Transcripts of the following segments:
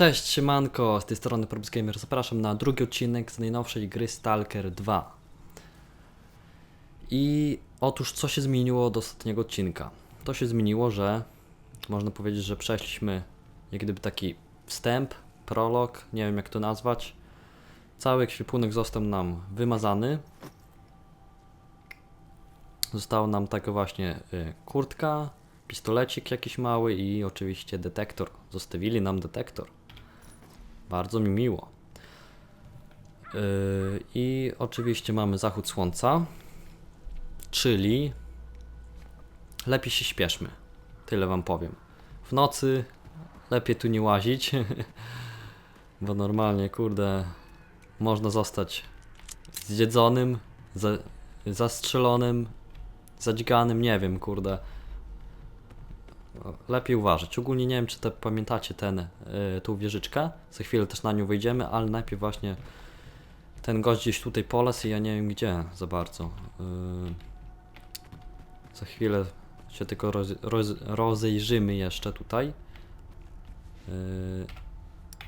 Cześć, siemanko, z tej strony Probs Gamer. Zapraszam na drugi odcinek z najnowszej gry Stalker 2. I otóż co się zmieniło do ostatniego odcinka? To się zmieniło, że można powiedzieć, że przeszliśmy jak gdyby taki wstęp, prolog, nie wiem jak to nazwać. Cały ekwipunek został nam wymazany. Została nam taka właśnie y, kurtka, pistolecik jakiś mały i oczywiście detektor. Zostawili nam detektor. Bardzo mi miło. Yy, I oczywiście mamy zachód słońca, czyli lepiej się śpieszmy. Tyle wam powiem. W nocy lepiej tu nie łazić, bo normalnie, kurde, można zostać zjedzonym, za, zastrzelonym, zadźganym, nie wiem, kurde. Lepiej uważać. Ogólnie nie wiem, czy te, pamiętacie ten, y, tą wieżyczkę. Za chwilę też na nią wejdziemy, ale najpierw właśnie ten gość gdzieś tutaj polas i ja nie wiem gdzie za bardzo. Y, za chwilę się tylko roz, roz, rozejrzymy jeszcze tutaj. Y,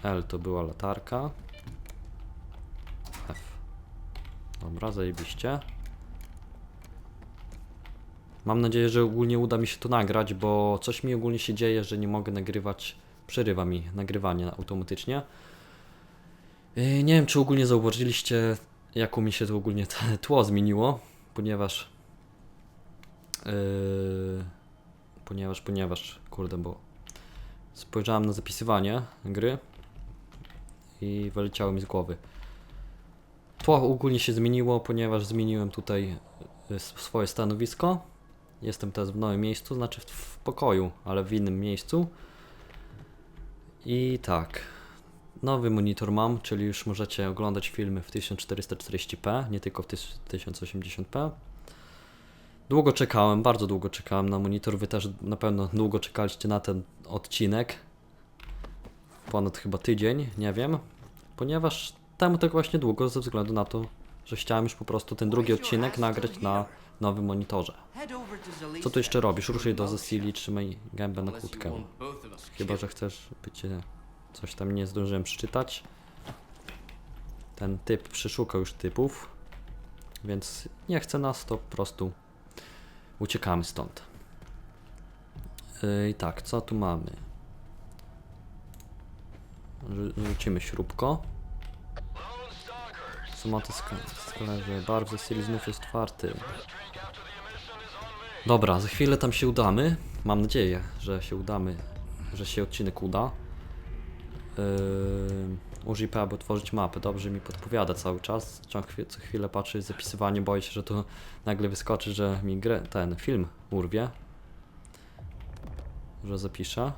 L to była latarka. F. Dobra, zajebiście. Mam nadzieję, że ogólnie uda mi się to nagrać, bo coś mi ogólnie się dzieje, że nie mogę nagrywać. Przerywa mi nagrywanie automatycznie. Yy, Nie wiem, czy ogólnie zauważyliście, jaką mi się to ogólnie tło zmieniło, ponieważ. Yy, ponieważ, ponieważ, kurde, bo spojrzałem na zapisywanie gry i wyleciało mi z głowy. Tło ogólnie się zmieniło, ponieważ zmieniłem tutaj y, s- swoje stanowisko. Jestem teraz w nowym miejscu, znaczy w, w pokoju, ale w innym miejscu. I tak. Nowy monitor mam, czyli już możecie oglądać filmy w 1440p, nie tylko w tys- 1080p. Długo czekałem, bardzo długo czekałem na monitor. Wy też na pewno długo czekaliście na ten odcinek. Ponad chyba tydzień, nie wiem. Ponieważ temu tak właśnie długo, ze względu na to, że chciałem już po prostu ten drugi odcinek nagrać na nowym monitorze. Co tu jeszcze robisz? Ruszaj do Cecilii, trzymaj gębę na kłódkę. Chyba, że chcesz być... Coś tam nie zdążyłem przeczytać. Ten typ przeszukał już typów, więc nie chce nas, to po prostu uciekamy stąd. Yy, I tak, co tu mamy? Rzu- Rzucimy śrubko. Somaty sklerze, barw Cecilii znów jest czwarty. Dobra, za chwilę tam się udamy. Mam nadzieję, że się udamy, że się odcinek uda. Yy, użyj P, aby otworzyć mapę. Dobrze mi podpowiada cały czas. Co chwilę, co chwilę patrzę zapisywanie, boję się, że tu nagle wyskoczy, że mi grę, ten film urwie. Że zapiszę.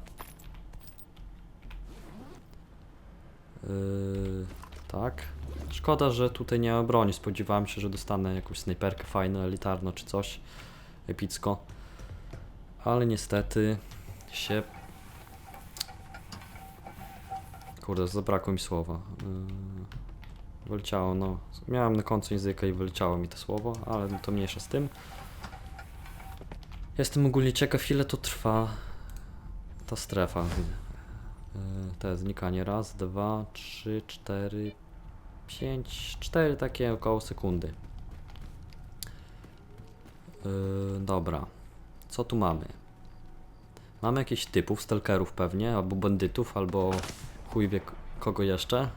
Yy, tak. Szkoda, że tutaj nie ma broni. Spodziewałem się, że dostanę jakąś snajperkę fajną, elitarną czy coś epicko. Ale niestety się. Kurde, zabrakło mi słowa. Yy, wyleciało, no. Miałem na końcu języka i wyleciało mi to słowo, ale to mniejsza z tym. Jestem ogólnie ciekaw, ile to trwa ta strefa. Yy, te znikanie. Raz, dwa, trzy, cztery, pięć, cztery takie około sekundy. Yy, dobra. Co tu mamy? Mamy jakichś typów, stalkerów pewnie, albo bandytów, albo chuj wie kogo jeszcze.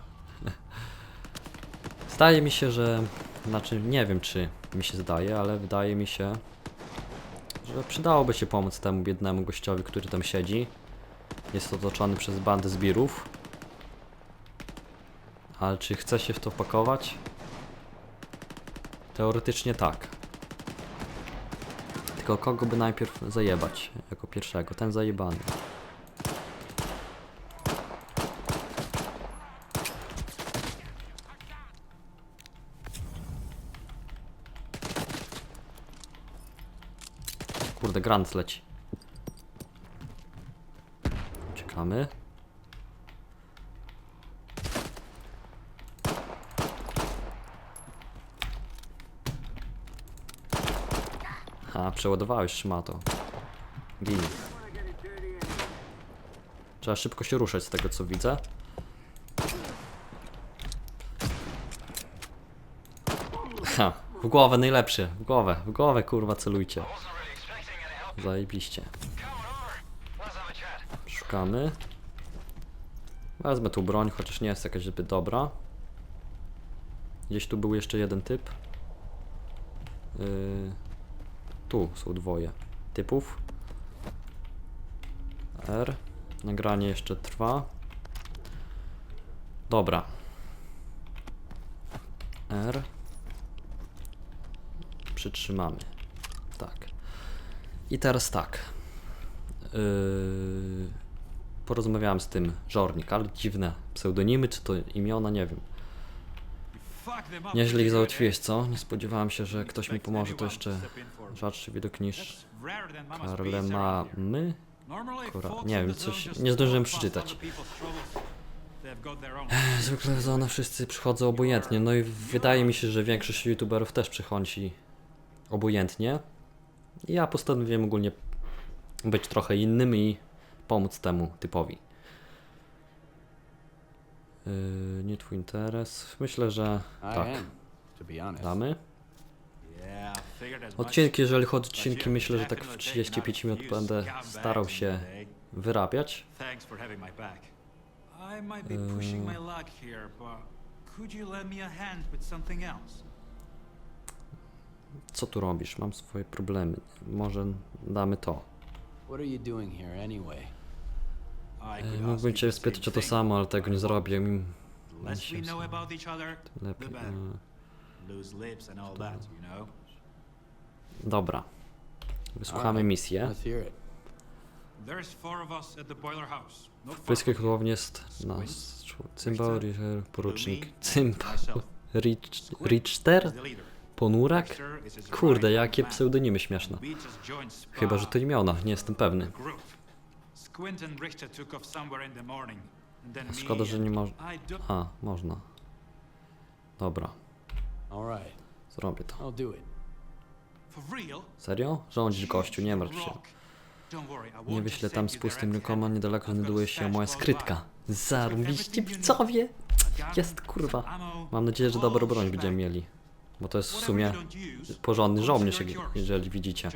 Zdaje mi się, że... Znaczy, nie wiem czy mi się zdaje, ale wydaje mi się, że przydałoby się pomóc temu biednemu gościowi, który tam siedzi. Jest otoczony przez bandę zbirów. Ale czy chce się w to pakować? Teoretycznie tak. Tylko kogo by najpierw zajebać jako pierwszego? Ten zajebany. Kurde, grant leci. Czekamy. A, przeładowałeś szmato. Gin. Trzeba szybko się ruszać z tego co widzę. Ha, w głowę najlepszy, w głowę, w głowę kurwa celujcie. Zajebiście. Szukamy. Wezmę tu broń, chociaż nie jest jakaś zbyt dobra. Gdzieś tu był jeszcze jeden typ. Yy tu są dwoje typów. R. Nagranie jeszcze trwa. Dobra. R. Przytrzymamy. Tak. I teraz tak. Yy, porozmawiałem z tym Żornik, ale dziwne pseudonimy, czy to imiona, nie wiem. Nieźle ich załatwiłeś, co? Nie spodziewałem się, że ktoś mi pomoże, to jeszcze rzadszy widok niż Karlemamy? Kura, nie wiem, coś nie zdążyłem przeczytać. Zwykle za one wszyscy przychodzą obojętnie, no i wydaje mi się, że większość youtuberów też przychodzi obojętnie. Ja postanowiłem ogólnie być trochę innym i pomóc temu typowi. Yy, nie twój interes. Myślę, że I tak. Damy. Odcinki, jeżeli chodzi o odcinki, myślę, że tak w 35 minut będę starał się wyrabiać. Else? Co tu robisz? Mam swoje problemy. Może damy to. What are you doing here anyway? E, Mógłbym cię spytać o to samo, ale tego nie zrobię. Mi The less we know about each other, lepiej. the better. e, Loose lips and all that, you know? Dobra. Wysłuchamy misję. Let's hear it. There's four of us at the boiler house. Not W from Królowie jest nas cymbał, Richer, porucznik. Cymbał. myself. Rich- Richter? He's the leader. Ponurak? Richter is his Kurde, right jakie man. pseudonimy śmieszne. We just joined Spa. Chyba, że to imiona, nie jestem pewny. Group. Squint and Richter took off somewhere in the morning. And then me Szkoda, że nie do A, można. Dobra, zrobię to. I'll do it. For real? Serio? Rządzisz gościu, nie martw się. Nie wyślę tam z pustym rękoma, niedaleko znajduje się moja skrytka. Zarąbiście widzowie! Jest, kurwa. Mam nadzieję, że dobrą broń będziemy mieli. Bo to jest w sumie porządny żołnierz, jeżeli widzicie.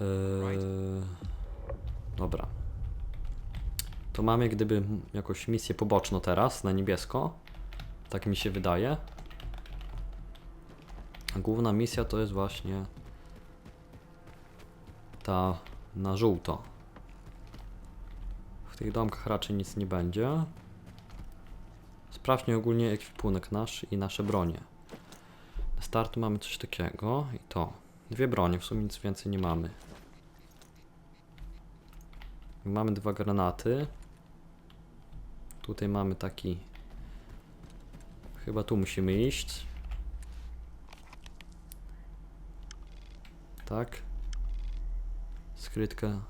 Eee, dobra. To mamy gdyby jakąś misję poboczną teraz, na niebiesko. Tak mi się wydaje. A główna misja to jest właśnie ta na żółto. W tych domkach raczej nic nie będzie. Sprawdźmy ogólnie ekwipunek nasz i nasze bronie. Na startu mamy coś takiego i to. Dwie bronie, w sumie nic więcej nie mamy. Mamy dwa granaty. Tutaj mamy taki. Chyba tu musimy iść. Tak. Skrytka.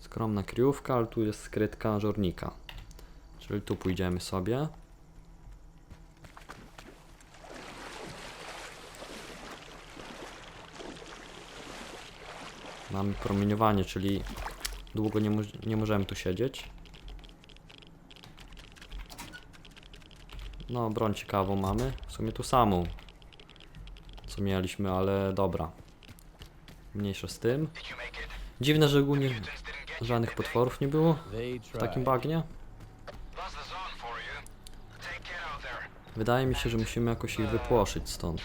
Skromna kryjówka, ale tu jest skrytka żornika. Czyli tu pójdziemy sobie. Mamy promieniowanie, czyli długo nie, mo nie możemy tu siedzieć. No, broń ciekawą mamy. W sumie tu samą, co mieliśmy, ale dobra. Mniejsza z tym. Dziwne, że ogólnie żadnych potworów nie było w takim bagnie. Wydaje mi się, że musimy jakoś ich wypłoszyć stąd.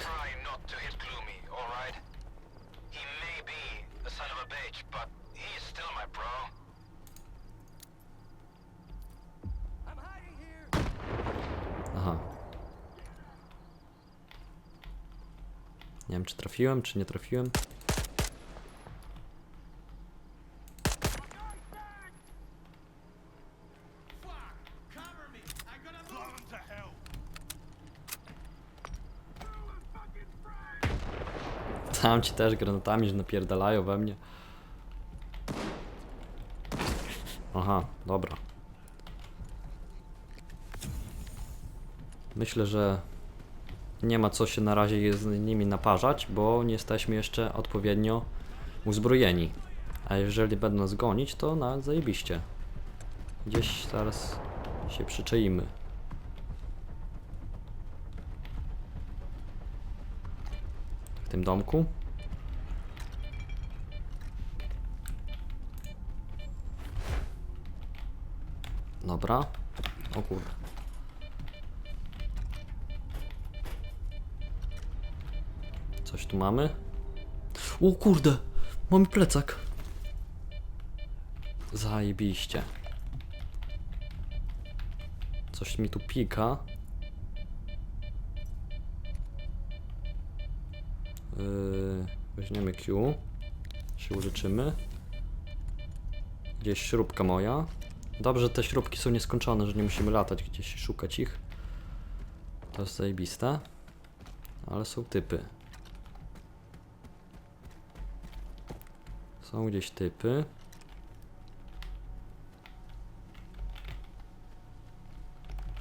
Trafiłem, czy nie trafiłem. Tam ci też granatami, że napierdalają we mnie. Aha, dobra. Myślę, że nie ma co się na razie z nimi naparzać, bo nie jesteśmy jeszcze odpowiednio uzbrojeni. A jeżeli będą nas gonić, to na zajebiście. Gdzieś zaraz się przyczaimy. W tym domku. Dobra. O kurde. Coś tu mamy? O kurde! Mamy plecak. Zajebiście. Coś mi tu pika. Yy, weźmiemy Q. Się użyczymy. Gdzieś śrubka moja. Dobrze, te śrubki są nieskończone, że nie musimy latać gdzieś szukać ich. To jest zajebiste. Ale są typy. Są gdzieś typy.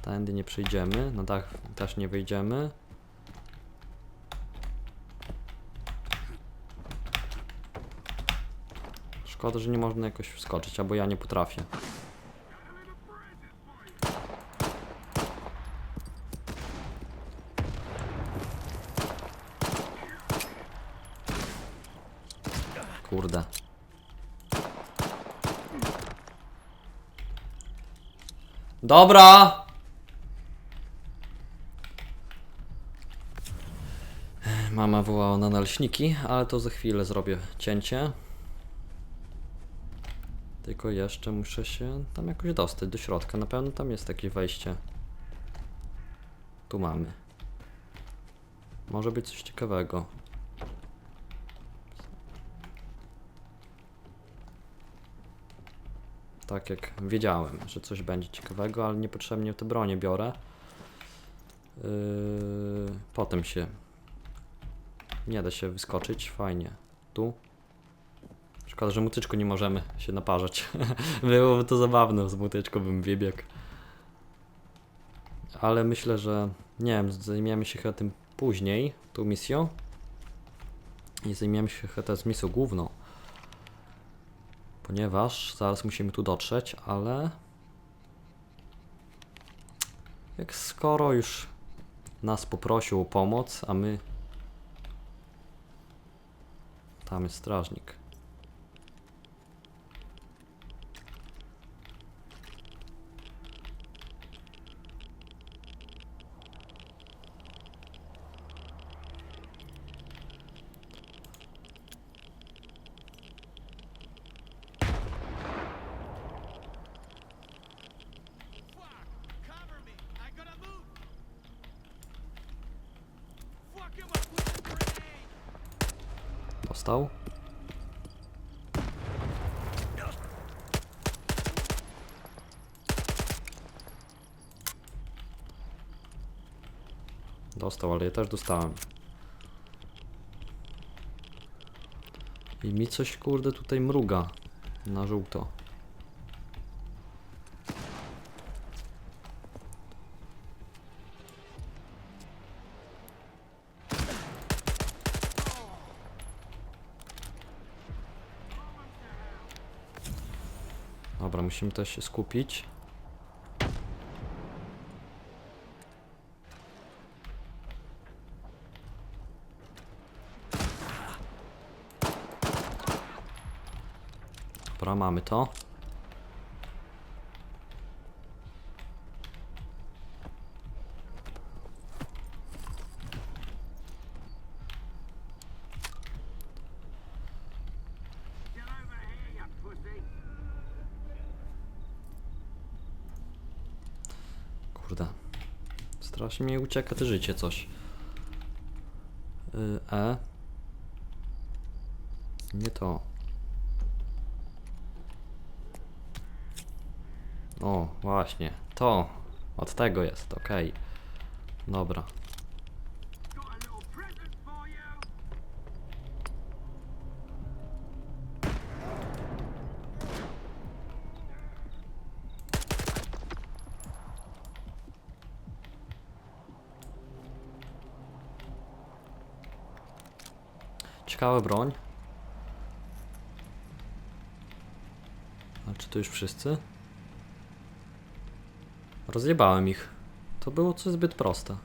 Tędy nie przejdziemy, na dach też nie wejdziemy. Szkoda, że nie można jakoś wskoczyć, albo ja nie potrafię. Kurde. Dobra! Mama wołała na naleśniki, ale to za chwilę zrobię cięcie. Tylko jeszcze muszę się tam jakoś dostać do środka. Na pewno tam jest takie wejście. Tu mamy. Może być coś ciekawego. Tak jak wiedziałem, że coś będzie ciekawego, ale niepotrzebnie te bronie biorę. Yy, potem się nie da się wyskoczyć, fajnie. Tu. Szkoda, że mutyczką nie możemy się naparzać. Byłoby to zabawne, z mutyczką bym wybiegł. Ale myślę, że nie wiem, zajmiemy się chyba tym później, tą misją. I zajmiemy się chyba teraz misją główną. Ponieważ zaraz musimy tu dotrzeć, ale... Jak skoro już nas poprosił o pomoc, a my... Tam jest strażnik. Cover me! I gotta move! Fuck him up with a grenade! Dostał. Dostał, ale ja też dostałem. I mi coś kurde tutaj mruga na żółto. Dobra, musimy też się skupić. Dobra, mamy to. Kurde. Strasznie mi ucieka te życie coś. Y, E. Nie to. O, właśnie. To. Od tego jest, okej. Dobra. Got a little present for you! Ciekawa broń. A czy to już wszyscy? Rozjebałem ich. To było coś zbyt proste.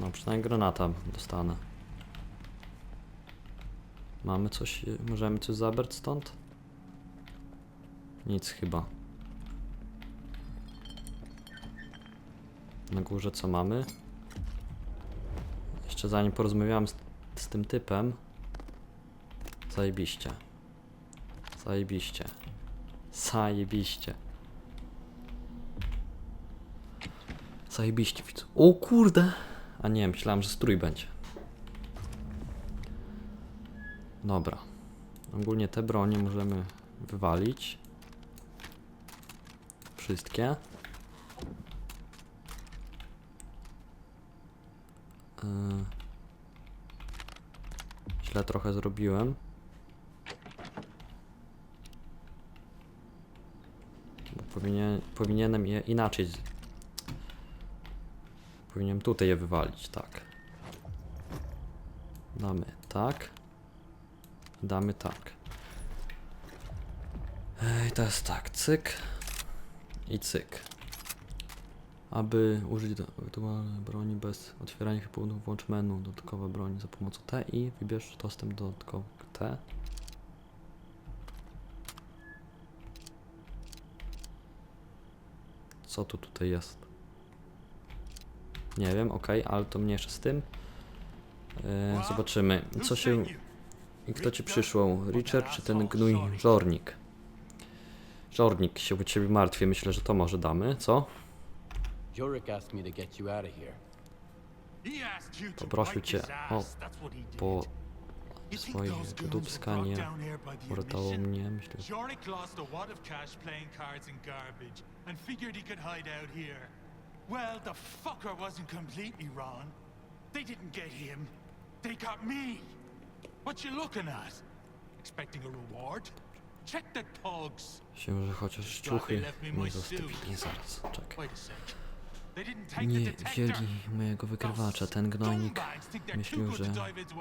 No przynajmniej granata dostanę. Mamy coś, możemy coś zabrać stąd? Nic chyba. Na górze co mamy? Jeszcze zanim porozmawiałem z, z tym typem. Zajebiście. Zajebiście. Zajebiście. Zajebiście widzu. O kurde! A nie, myślałem, że strój będzie. Dobra. Ogólnie te bronie możemy wywalić. Wszystkie. Yy. Źle trochę zrobiłem. Powinien, powinienem je inaczej. Powinienem tutaj je wywalić, tak. Damy tak. Damy tak. I jest tak, cyk i cyk. Aby użyć aktualnej broni bez otwierania punktów, włącz menu dodatkowa broń za pomocą T i wybierz dostęp do dodatkowych T. Co tu tutaj jest? Nie wiem, okej, ale to mniejsze z tym. E, zobaczymy, co się... I kto ci przysłał? Richard czy ten gnój żornik? Żornik się o ciebie martwi, myślę, że to może damy, co? Poprosił cię o po swoje those goons dubska were nie brought down here by the uratował mnie, myślę, że... Jorik lost a wad of cash playing cards and garbage and figured he could hide out here. Well, the fucker wasn't completely wrong. They didn't get him. They got me. What you looking at? Expecting a reward? Check the thugs. się, że chociaż ciuchy nie zostawili. Zaraz, czekaj. Nie wzięli mojego wykrywacza, ten gnojnik myślił, że... to dive into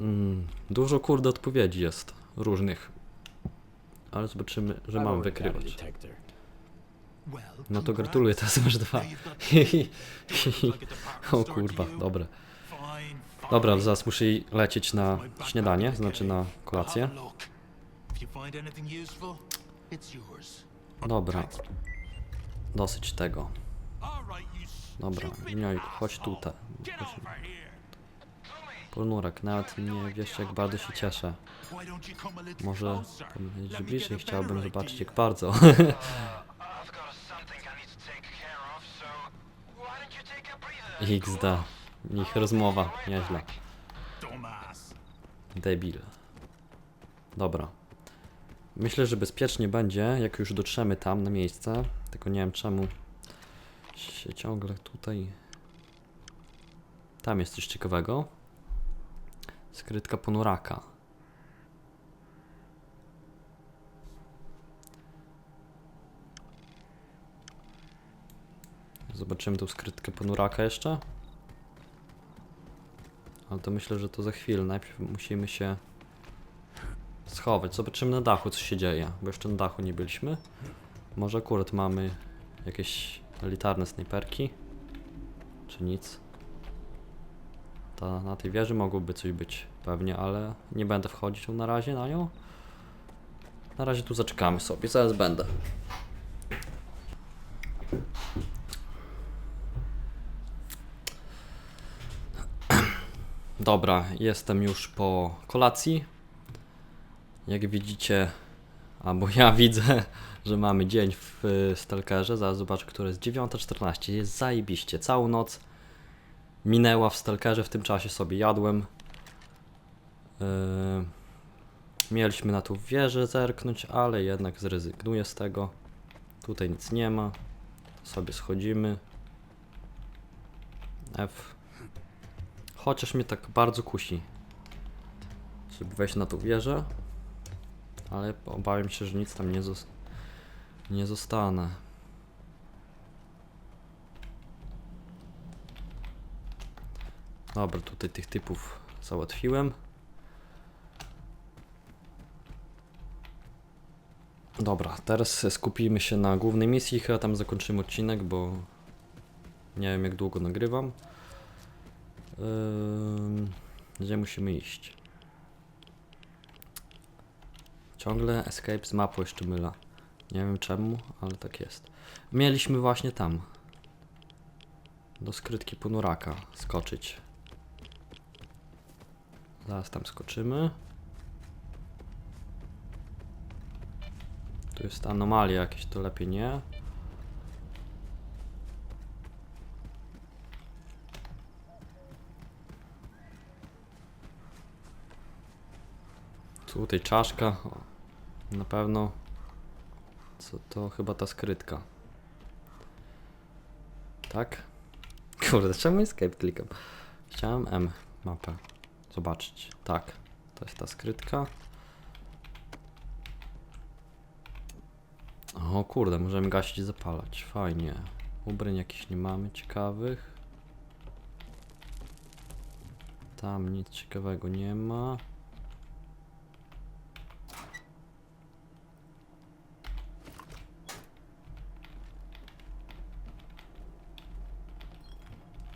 Mm. Dużo kurde odpowiedzi jest, różnych. Ale zobaczymy, że mam wykrywać. No to gratuluję, teraz masz dwa. O kurwa, dobre. Dobra, zaraz muszę lecieć na śniadanie, znaczy na kolację. Dobra, dosyć tego. Dobra, Gnojku, chodź tutaj. Chodź. Ponurek, nawet nie wiesz jak bardzo się cieszę. Może me bliżej chciałbym zobaczyć jak bardzo. XD. Ich rozmowa, nieźle. Debil. Dobra. Myślę, że bezpiecznie będzie, jak już dotrzemy tam na miejsce. Tylko nie wiem czemu się ciągle tutaj... Tam jest coś ciekawego. Skrytka ponuraka. Zobaczymy tą skrytkę ponuraka jeszcze. Ale to myślę, że to za chwilę. Najpierw musimy się schować. Zobaczymy na dachu, co się dzieje, bo jeszcze na dachu nie byliśmy. Może akurat mamy jakieś elitarne snajperki, czy nic. Ta, na tej wieży mogłoby coś być pewnie, ale nie będę wchodził na razie na nią. Na razie tu zaczekamy sobie, zaraz będę. Dobra, jestem już po kolacji. Jak widzicie, albo ja widzę, że mamy dzień w Stalkerze. Zaraz zobaczę, które jest 9.14. Jest zajebiście. Całą noc minęła w Stalkerze. W tym czasie sobie jadłem. Yy, mieliśmy na tą wieżę zerknąć, ale jednak zrezygnuję z tego. Tutaj nic nie ma. Sobie schodzimy. F. Chociaż mnie tak bardzo kusi, żeby wejść na tą wieżę, ale obawiam się, że nic tam nie, zos nie zostanę. Dobra, tutaj tych typów załatwiłem. Dobra, teraz skupimy się na głównej misji, chyba tam zakończymy odcinek, bo nie wiem jak długo nagrywam. Yy, gdzie musimy iść? Ciągle escape z mapy jeszcze myla. Nie wiem czemu, ale tak jest. Mieliśmy właśnie tam. Do skrytki ponuraka skoczyć. Zaraz tam skoczymy. Tu jest anomalia jakieś, to lepiej nie. Tutaj czaszka. O, na pewno. Co to? Chyba ta skrytka. Tak? Kurde, czemu escape klikam? Chciałem M mapę zobaczyć. Tak, to jest ta skrytka. O kurde, możemy gasić i zapalać. Fajnie. Ubrań jakichś nie mamy ciekawych. Tam nic ciekawego nie ma.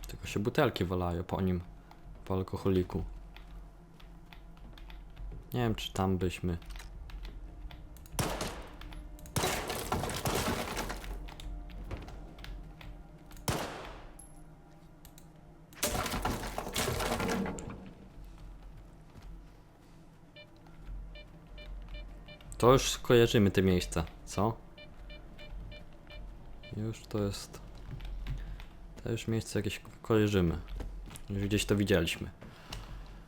Tylko się butelki walają po nim. Po alkoholiku. Nie wiem, czy tam byśmy. To już kojarzymy te miejsca, co? Już to jest. To już miejsce jakieś ko- kojarzymy. Już gdzieś to widzieliśmy.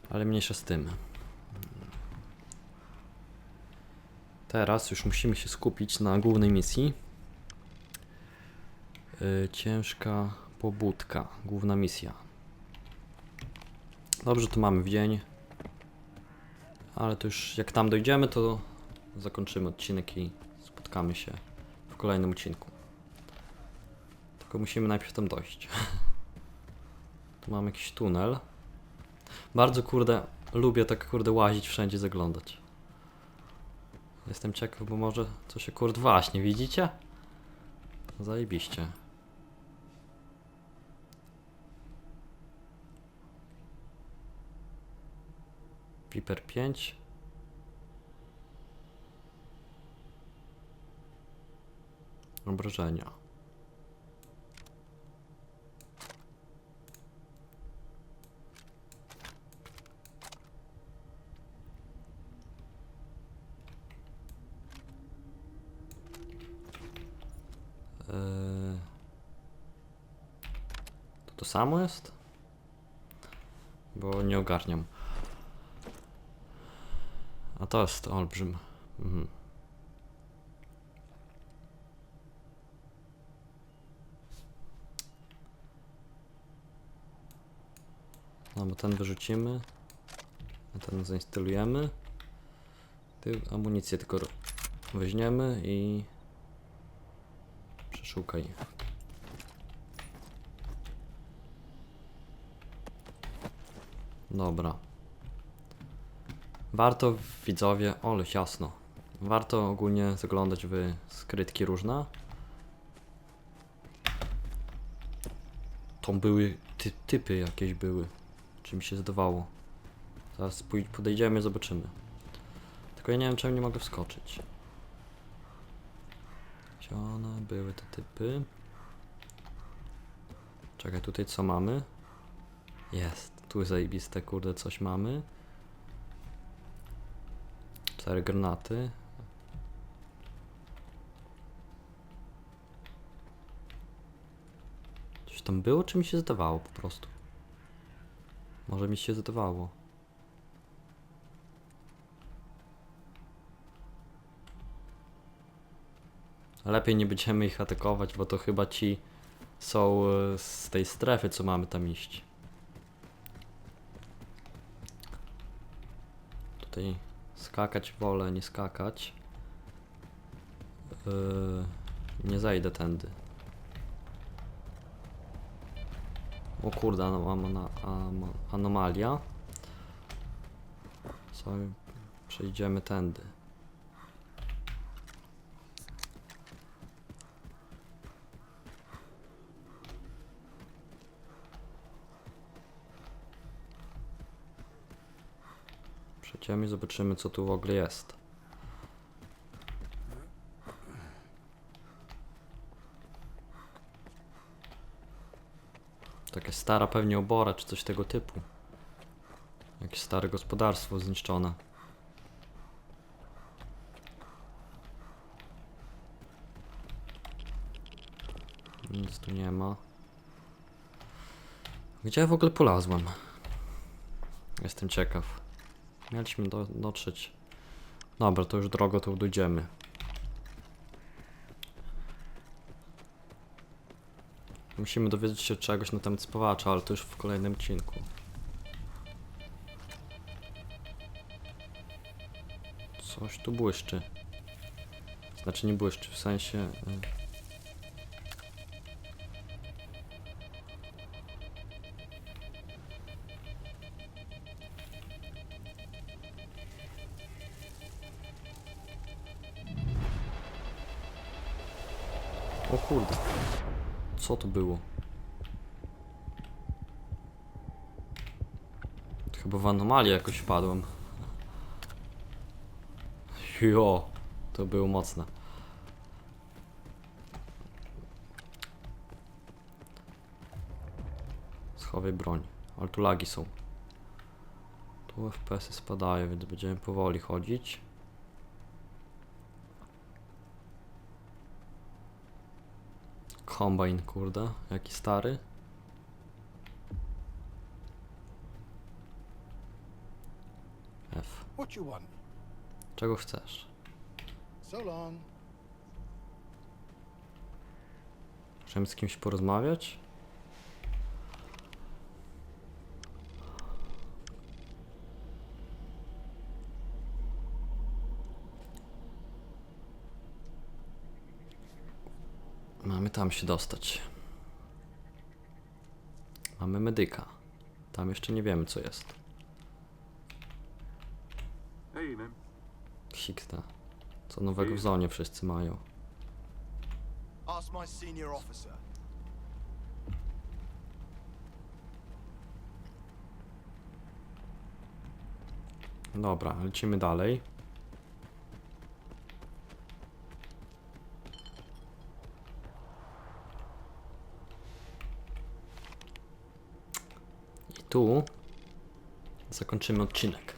Ale mniejsza z tym. Teraz już musimy się skupić na głównej misji. Yy, ciężka pobudka. Główna misja. Dobrze, to mamy w dzień. Ale to już jak tam dojdziemy, to zakończymy odcinek i spotkamy się w kolejnym odcinku. Tylko musimy najpierw tam dojść. tu mam jakiś tunel. Bardzo kurde, lubię tak kurde łazić wszędzie, zaglądać. Jestem ciekaw, bo może co się kurde właśnie, widzicie? Zajebiście. Viper 5. Obrażenia. To samo jest? Bo nie ogarniam. A to jest olbrzym. Mhm. No bo ten wyrzucimy. A ten zainstalujemy. Ty amunicję tylko weźmiemy i przeszukaj. Dobra. Warto widzowie, ole jasno. Warto ogólnie zaglądać w skrytki różne. Tam były ty typy jakieś były. Czy mi się zdawało. Zaraz podejdziemy, zobaczymy. Tylko ja nie wiem czemu nie mogę wskoczyć. Gdzie one były te typy? Czekaj, tutaj co mamy? Jest, tu zajebiste, kurde, coś mamy. Cztery granaty. Coś tam było, czy mi się zdawało po prostu? Może mi się zdawało. Lepiej nie będziemy ich atakować, bo to chyba ci są e, z tej strefy, co mamy tam iść. Tutaj skakać wolę, nie skakać. Yy, nie zajdę tędy. O kurde, ano- ano- ano- anomalia. Sobie przejdziemy tędy. Przejdziemy i zobaczymy co tu w ogóle jest. Takie stara pewnie obora czy coś tego typu. Jakieś stare gospodarstwo zniszczone. Nic tu nie ma. Gdzie ja w ogóle polazłem? Jestem ciekaw. Mieliśmy do, dotrzeć. Dobra, to już drogo tu dojdziemy. Musimy dowiedzieć się czegoś na temat spawacza, ale to już w kolejnym odcinku. Coś tu błyszczy. Znaczy nie błyszczy, w sensie... y, Co to było? Chyba w anomalię jakoś wpadłem. Jo, to było mocne. Schowaj broń. Ale tu lagi są. Tu FPS-y spadają, więc będziemy powoli chodzić. Kombajn, kurde, jaki stary. F. Czego chcesz? Możemy z kimś porozmawiać? Mamy tam się dostać. Mamy medyka. Tam jeszcze nie wiemy co jest. Hey, man. Hikta. Co nowego w zonie wszyscy mają. Ask my senior officer. Dobra, lecimy dalej. Tu zakończymy odcinek.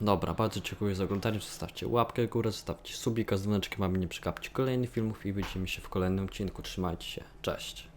Dobra, bardzo dziękuję za oglądanie. Zostawcie łapkę w górę, zostawcie subika z dzwoneczkiem, aby nie przegapić kolejnych filmów i widzimy się w kolejnym odcinku. Trzymajcie się. Cześć.